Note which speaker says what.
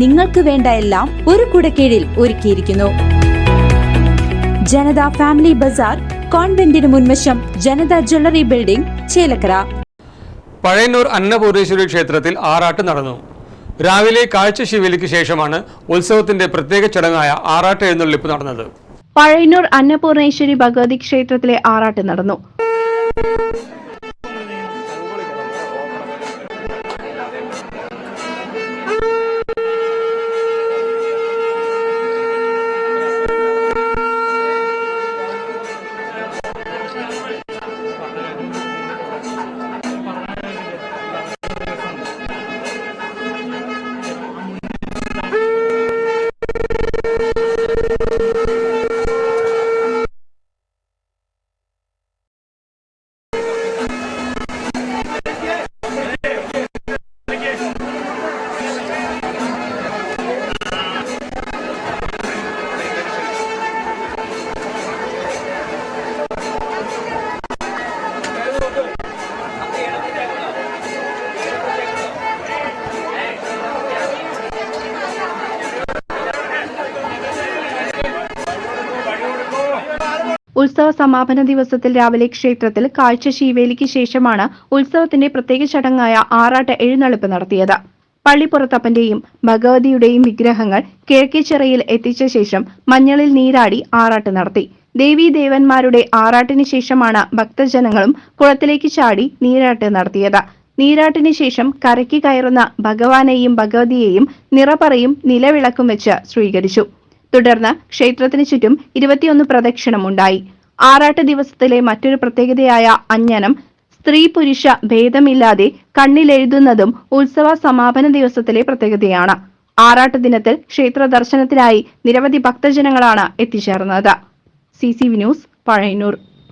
Speaker 1: നിങ്ങൾക്ക് വേണ്ട എല്ലാം ഒരു കുടക്കീഴിൽ ഒരുക്കിയിരിക്കുന്നു. ജനത ഫാമിലി ബസാർ കോൺവെന്റിന് മുൻവശം ജനത ജ്വല്ലറി ബിൽഡിംഗ് ചേലക്കര.
Speaker 2: പഴയന്നൂർ അന്നപൂർണേശ്വരി ക്ഷേത്രത്തിൽ ആറാട്ട് നടന്നു. രാവിലെ കാഴ്ച ശിവലിക്ക് ശേഷമാണ് ഉത്സവത്തിന്റെ പ്രത്യേക ചടങ്ങായ ആറാട്ട് എഴുന്നള്ളിപ്പ് നടന്നത്.
Speaker 3: പഴയന്നൂർ അന്നപൂർണേശ്വരി ഭഗവതി ക്ഷേത്രത്തിലെ ആറാട്ട് നടന്നു. Thank you. ഉത്സവ സമാപന ദിവസത്തിൽ രാവിലെ ക്ഷേത്രത്തിൽ കാഴ്ച ശീവേലിക്ക് ശേഷമാണ് ഉത്സവത്തിന്റെ പ്രത്യേക ചടങ്ങായ ആറാട്ട് എഴുന്നള്ളിപ്പ് നടത്തിയത്. പള്ളിപ്പുറത്തപ്പന്റെയും ഭഗവതിയുടെയും വിഗ്രഹങ്ങൾ കിഴക്കേച്ചിറയിൽ എത്തിച്ച ശേഷം മഞ്ഞളിൽ നീരാടി ആറാട്ട് നടത്തി. ദേവീ ദേവന്മാരുടെ ആറാട്ടിന് ശേഷമാണ് ഭക്തജനങ്ങളും കുളത്തിലേക്ക് ചാടി നീരാട്ട് നടത്തിയത്. നീരാട്ടിന് ശേഷം കരയ്ക്ക് കയറുന്ന ഭഗവാനെയും ഭഗവതിയെയും നിറപറയും നിലവിളക്കും വെച്ച് സ്വീകരിച്ചു. തുടർന്ന് ക്ഷേത്രത്തിന് ചുറ്റും ഇരുപത്തിയൊന്ന് പ്രദക്ഷിണമുണ്ടായി. ആറാട്ട് ദിവസത്തിലെ മറ്റൊരു പ്രത്യേകതയായ അഞ്ഞനം സ്ത്രീ പുരുഷ ഭേദമില്ലാതെ കണ്ണിലെഴുതുന്നതും ഉത്സവ സമാപന ദിവസത്തിലെ പ്രത്യേകതയാണ്. ആറാട്ട് ദിനത്തിൽ ക്ഷേത്ര ദർശനത്തിനായി നിരവധി ഭക്തജനങ്ങളാണ് എത്തിച്ചേർന്നത്. C C V news Pazhayannur.